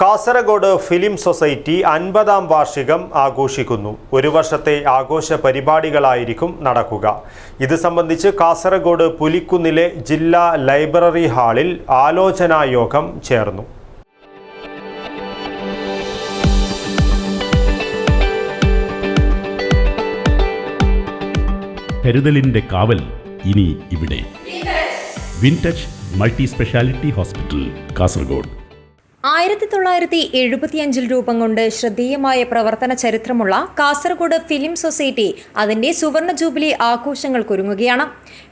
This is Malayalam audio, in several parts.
കാസർഗോഡ് ഫിലിം സൊസൈറ്റി അൻപതാം വാർഷികം ആഘോഷിക്കുന്നു. ഒരു വർഷത്തെ ആഘോഷ പരിപാടികളായിരിക്കും നടക്കുക. ഇത് സംബന്ധിച്ച് കാസർഗോഡ് പുലിക്കുന്നിലെ ജില്ലാ ലൈബ്രറി ഹാളിൽ ആലോചനായോഗം ചേർന്നു. കരുതലിന്റെ കാവൽ ഇനി ഇവിടെ. Wintouch multi speciality hospital Kasaragod. ആയിരത്തി തൊള്ളായിരത്തി എഴുപത്തിയഞ്ചിൽ രൂപം കൊണ്ട് ശ്രദ്ധേയമായ പ്രവർത്തന ചരിത്രമുള്ള കാസർഗോഡ് ഫിലിം സൊസൈറ്റി അതിന്റെ സുവർണ jubilee ആഘോഷങ്ങൾക്കൊരുങ്ങുകയാണ്.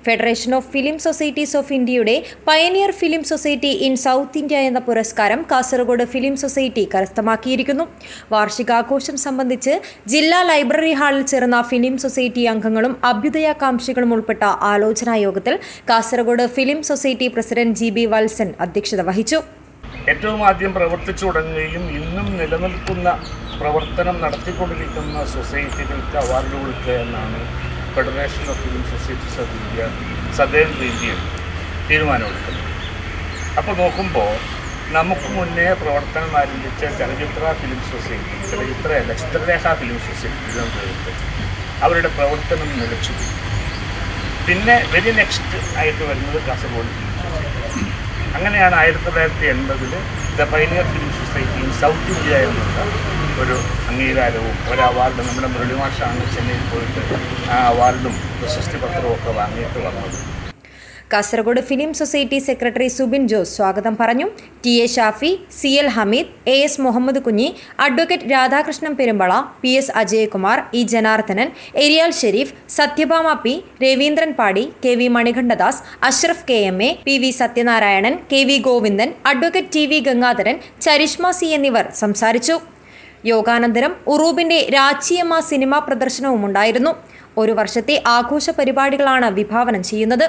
Federation of film societies of ഇന്ത്യയുടെ pioneer film society in South India എന്ന പുരസ്കാരം കാസർഗോഡ് ഫിലിം സൊസൈറ്റി കരസ്ഥമാക്കിയിരിക്കുന്നു. വാർഷികാഘോഷം സംബന്ധിച്ച് ജില്ലാ ലൈബ്രറി ഹാളിൽ ചേർന്ന ഫിലിം സൊസൈറ്റി അംഗങ്ങളും അഭ്യുദയാകാംക്ഷികളും ഉൾപ്പെട്ട ആലോചനാ യോഗത്തിൽ Kasaragod film society president G B Valsan അധ്യക്ഷത വഹിച്ചു. ഏറ്റവും ആദ്യം പ്രവർത്തിച്ചു തുടങ്ങുകയും ഇന്നും നിലനിൽക്കുന്ന പ്രവർത്തനം നടത്തിക്കൊണ്ടിരിക്കുന്ന സൊസൈറ്റികൾക്ക് അവാർഡ് കൊടുക്കുക എന്നാണ് federation of film societies of India സദേവ് India തീരുമാനമെടുക്കുന്നത് അപ്പോൾ നോക്കുമ്പോൾ നമുക്ക് മുന്നേ പ്രവർത്തനം ആരംഭിച്ച ചലച്ചിത്ര ഫിലിം സൊസൈറ്റി ചലച്ചിത്രയല്ല ചിത്രരേഖ ഫിലിം സൊസൈറ്റി തിരുവനന്തപുരത്ത് അവരുടെ പ്രവർത്തനം നിലച്ചു. പിന്നെ വെരി നെക്സ്റ്റ് ആയിട്ട് വരുന്നത് കാസർഗോഡ് അങ്ങനെയാണ് ആയിരത്തി തൊള്ളായിരത്തി എൺപതിൽ the pioneer film society in South India എന്നുള്ള ഒരു അംഗീകാരവും ഒരു അവാർഡ് നമ്മുടെ മുരളിമാഷാണ് ചെന്നൈയിൽ പോയിട്ട് ആ അവാർഡും പ്രശസ്തി പത്രവും ഒക്കെ വാങ്ങിയിട്ട് വന്നത്. Kasaragod film society secretary Subin Jose സ്വാഗതം പറഞ്ഞു. T A Shafi C L Hameed A S Muhammad Kunhi advocate Radhakrishnan Perumbala P S Ajayakumar E Janardhanan Eriyal Sherif Sathyabhama P Raveendran Padi K V Manikandadas Ashraf K M A P V Sathyanarayanan K V Govindan advocate T V Gangadharan Charishma C എന്നിവർ സംസാരിച്ചു. യോഗാനന്തരം ഉറൂബിന്റെ രാച്ചിയമ്മ സിനിമാ പ്രദർശനവും ഉണ്ടായിരുന്നു ഒരു വർഷത്തെ ആഘോഷ പരിപാടികളാണ് വിഭാവനം ചെയ്യുന്നത്.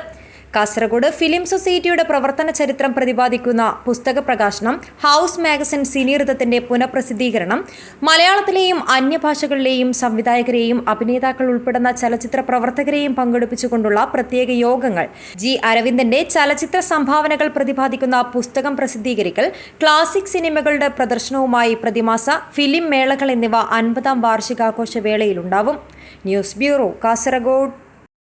കാസർഗോഡ് ഫിലിം സൊസൈറ്റിയുടെ പ്രവർത്തന ചരിത്രം പ്രതിപാദിക്കുന്ന പുസ്തക പ്രകാശനം ഹൗസ് മാഗസിൻ സിനിയൃതത്തിന്റെ പുനഃപ്രസിദ്ധീകരണം മലയാളത്തിലെയും അന്യഭാഷകളിലെയും സംവിധായകരെയും അഭിനേതാക്കൾ ഉൾപ്പെടുന്ന ചലച്ചിത്ര പ്രവർത്തകരെയും പങ്കെടുപ്പിച്ചുകൊണ്ടുള്ള പ്രത്യേക യോഗങ്ങൾ. ജി അരവിന്ദന്റെ ചലച്ചിത്ര സംഭാവനകൾ പ്രതിപാദിക്കുന്ന പുസ്തകം പ്രസിദ്ധീകരിക്കൽ ക്ലാസിക് സിനിമകളുടെ പ്രദർശനവുമായി പ്രതിമാസ ഫിലിം മേളകൾ എന്നിവ അൻപതാം വാർഷികാഘോഷ വേളയിലുണ്ടാവും ന്യൂസ് ബ്യൂറോ കാസർഗോഡ്.